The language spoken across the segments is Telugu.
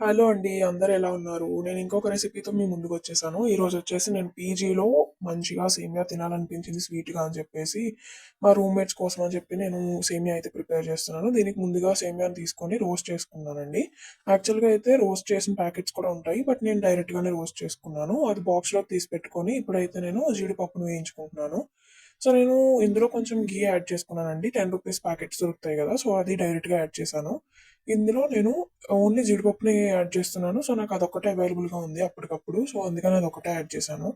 హలో అండి అందరు ఎలా ఉన్నారు? నేను ఇంకొక రెసిపీతో మీ ముందుకు వచ్చేసాను. ఈరోజు వచ్చేసి నేను పీజీలో మంచిగా సేమియా తినాలనిపించింది స్వీట్గా అని చెప్పేసి మా రూమ్మేట్స్ కోసం అని చెప్పి నేను సేమియా అయితే ప్రిపేర్ చేస్తున్నాను. దీనికి ముందుగా సేమియాని తీసుకొని రోస్ట్ చేసుకున్నానండి. యాక్చువల్గా అయితే రోస్ట్ చేసిన ప్యాకెట్స్ కూడా ఉంటాయి బట్ నేను డైరెక్ట్గానే రోస్ట్ చేసుకున్నాను. అది బాక్స్లో తీసి పెట్టుకొని ఇప్పుడైతే నేను జీడిపప్పును వేయించుకుంటున్నాను. సో నేను ఇందులో కొంచెం గీ యాడ్ చేసుకున్నానండి. టెన్ రూపీస్ ప్యాకెట్స్ దొరుకుతాయి కదా సో అది డైరెక్ట్గా యాడ్ చేశాను. ఇందులో నేను ఓన్లీ జీడిపప్పుని యాడ్ చేస్తున్నాను. సో నాకు అదొక్కటే అవైలబుల్గా ఉంది అప్పటికప్పుడు. సో అందుకని అది ఒకటే యాడ్ చేశాను.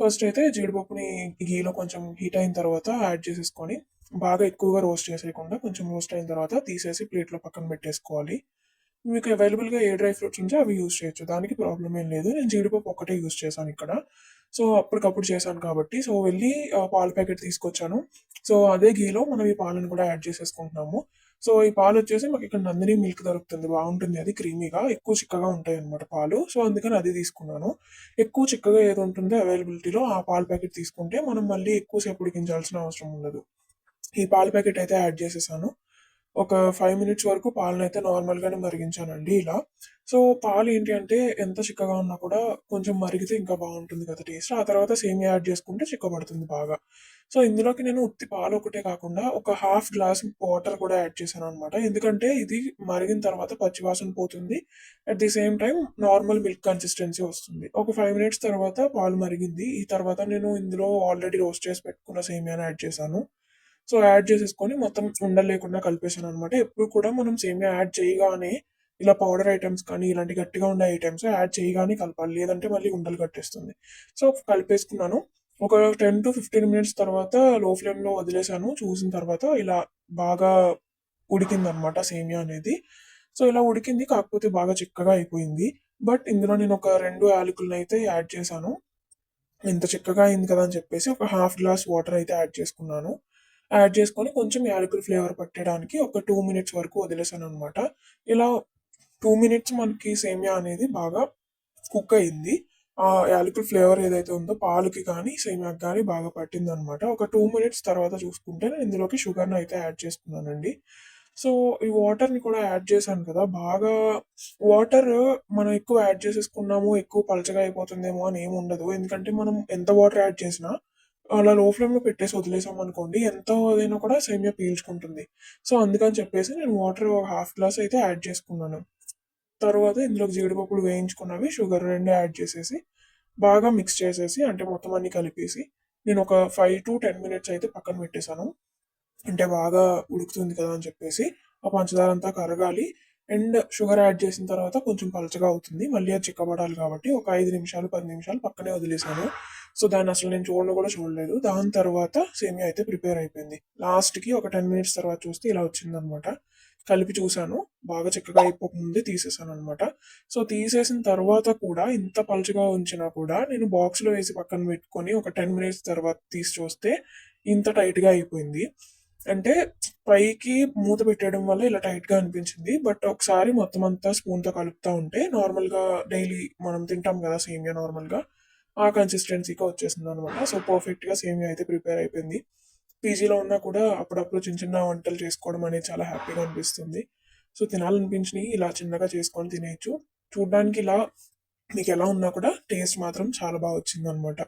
ఫస్ట్ అయితే జీడిపప్పుని గీలో కొంచెం హీట్ అయిన తర్వాత యాడ్ చేసేసుకొని బాగా ఎక్కువగా రోస్ట్ చేసేయకుండా కొంచెం రోస్ట్ అయిన తర్వాత తీసేసి ప్లేట్లో పక్కన పెట్టేసుకోవాలి. మీకు అవైలబుల్గా ఏ డ్రై ఫ్రూట్స్ ఉంటే అవి యూస్ చేయొచ్చు. దానికి ప్రాబ్లం ఏం లేదు. నేను జీడిపప్పు ఒకటే యూస్ చేశాను ఇక్కడ. సో అప్పటికప్పుడు చేశాను కాబట్టి సో వెళ్ళి పాల ప్యాకెట్ తీసుకొచ్చాను. సో అదే గీలో మనం ఈ పాలను కూడా యాడ్ చేసేసుకుంటున్నాము. సో ఈ పాలు వచ్చేసి మాకు ఇక్కడ నందిని మిల్క్ దొరుకుతుంది. బాగుంటుంది. అది క్రీమీగా ఎక్కువ చిక్కగా ఉంటాయి అనమాట పాలు. సో అందుకని అది తీసుకున్నాను. ఎక్కువ చిక్కగా ఏది ఉంటుందో అవైలబిలిటీలో ఆ పాల ప్యాకెట్ తీసుకుంటే మనం మళ్ళీ ఎక్కువసేపు ఉడికించాల్సిన అవసరం ఉండదు. ఈ పాల ప్యాకెట్ అయితే యాడ్ చేసేసాను. ఒక ఫైవ్ మినిట్స్ వరకు పాలను అయితే నార్మల్గానే మరిగించానండి ఇలా. సో పాలు ఏంటి అంటే ఎంత చిక్కగా ఉన్నా కూడా కొంచెం మరిగితే ఇంకా బాగుంటుంది కదా టేస్ట్ ఆ తర్వాత సేమియా యాడ్ చేసుకుంటే చిక్కబడుతుంది బాగా. సో ఇందులోకి నేను ఉత్తి పాలు ఒకటే కాకుండా ఒక హాఫ్ గ్లాస్ వాటర్ కూడా యాడ్ చేశాను అనమాట ఎందుకంటే ఇది మరిగిన తర్వాత పచ్చివాసన పోతుంది. At the same time normal milk consistency వస్తుంది. ఒక ఫైవ్ మినిట్స్ తర్వాత పాలు మరిగింది. ఈ తర్వాత నేను ఇందులో ఆల్రెడీ రోస్ట్ చేసి పెట్టుకున్న సేమియాని యాడ్ చేశాను. సో యాడ్ చేసేసుకొని మొత్తం ఉండలు లేకుండా కలిపేసాను అనమాట ఎప్పుడు కూడా మనం సేమియా యాడ్ చేయగానే ఇలా పౌడర్ ఐటమ్స్ కానీ ఇలాంటి గట్టిగా ఉండే ఐటమ్స్ యాడ్ చేయగానే కలపాలి. లేదంటే మళ్ళీ ఉండలు కట్టేస్తుంది. సో కలిపేసుకున్నాను. ఒక టెన్ టు ఫిఫ్టీన్ మినిట్స్ తర్వాత లో ఫ్లేమ్లో వదిలేసాను చూసిన తర్వాత ఇలా బాగా ఉడికింది అనమాట సేమియా అనేది. సో ఇలా ఉడికింది. కాకపోతే బాగా చిక్కగా అయిపోయింది. బట్ ఇందులో నేను ఒక రెండు యాలకులను అయితే యాడ్ చేశాను. ఇంత చిక్కగా అయింది కదా అని చెప్పేసి ఒక హాఫ్ గ్లాస్ వాటర్ అయితే యాడ్ చేసుకున్నాను. యాడ్ చేసుకొని కొంచెం యాలకుల ఫ్లేవర్ పట్టడానికి ఒక టూ మినిట్స్ వరకు వదిలేసాను అనమాట ఇలా టూ మినిట్స్ మనకి సేమియా అనేది బాగా కుక్ అయింది. ఆ యాలకుల ఫ్లేవర్ ఏదైతే ఉందో పాలుకి కానీ సేమియాకి కానీ బాగా పట్టింది అనమాట ఒక టూ మినిట్స్ తర్వాత చూసుకుంటే నేను ఇందులోకి షుగర్ని అయితే యాడ్ చేసుకున్నానండి. సో ఈ వాటర్ని కూడా యాడ్ చేశాను కదా బాగా వాటర్ మనం ఎక్కువ యాడ్ చేసేసుకున్నాము ఎక్కువ పలచగా అయిపోతుందేమో అని ఏమి ఉండదు. ఎందుకంటే మనం ఎంత వాటర్ యాడ్ చేసినా అలా లో ఫ్లేమ్లో పెట్టేసి వదిలేసాం అనుకోండి ఎంత ఏదైనా కూడా సేమియా పీల్చుకుంటుంది. సో అందుకని చెప్పేసి నేను వాటర్ ఒక హాఫ్ గ్లాస్ అయితే యాడ్ చేసుకున్నాను. తర్వాత ఇందులో జీడిపప్పులు వేయించుకున్నవి షుగర్ రెండు యాడ్ చేసేసి బాగా మిక్స్ చేసేసి అంటే మొత్తం అన్ని కలిపేసి నేను ఒక ఫైవ్ టు టెన్ మినిట్స్ అయితే పక్కన పెట్టేశాను. అంటే బాగా ఉడుకుతుంది కదా అని చెప్పేసి ఆ పంచదార అంతా కరగాలి. అండ్ షుగర్ యాడ్ చేసిన తర్వాత కొంచెం పలచగా అవుతుంది. మళ్ళీ అది చిక్కబడాలి కాబట్టి ఒక ఐదు నిమిషాలు పది నిమిషాలు పక్కనే వదిలేసాను సో దాన్ని అసలు నేను చూడను కూడా చూడలేదు. దాని తర్వాత సేమియా అయితే ప్రిపేర్ అయిపోయింది. లాస్ట్కి ఒక టెన్ మినిట్స్ తర్వాత చూస్తే ఇలా వచ్చిందనమాట కలిపి చూశాను. బాగా చిక్కగా అయిపోకముందే తీసేసాను అనమాట సో తీసేసిన తర్వాత కూడా ఇంత పలుచగా ఉంచినా కూడా నేను బాక్స్లో వేసి పక్కన పెట్టుకొని ఒక టెన్ మినిట్స్ తర్వాత తీసి చూస్తే ఇంత టైట్గా అయిపోయింది. అంటే పైకి మూత పెట్టడం వల్ల ఇలా టైట్గా అనిపించింది. బట్ ఒకసారి మొత్తం అంతా స్పూన్తో కలుపుతూ కలుపుతా ఉంటే నార్మల్గా డైలీ మనం తింటాం కదా సేమియా నార్మల్గా ఆ కన్సిస్టెన్సీగా వచ్చేసింది అనమాట సో పర్ఫెక్ట్గా సేమియా అయితే ప్రిపేర్ అయిపోయింది. పీజీలో ఉన్నా కూడా అప్పుడప్పుడు చిన్న చిన్న వంటలు చేసుకోవడం అనేది చాలా హ్యాపీగా అనిపిస్తుంది. సో తినాలనిపించినవి ఇలా చిన్నగా చేసుకొని తినేయచ్చు. చూడడానికి ఇలా మీకు ఎలా ఉన్నా కూడా టేస్ట్ మాత్రం చాలా బాగా వచ్చింది అనమాట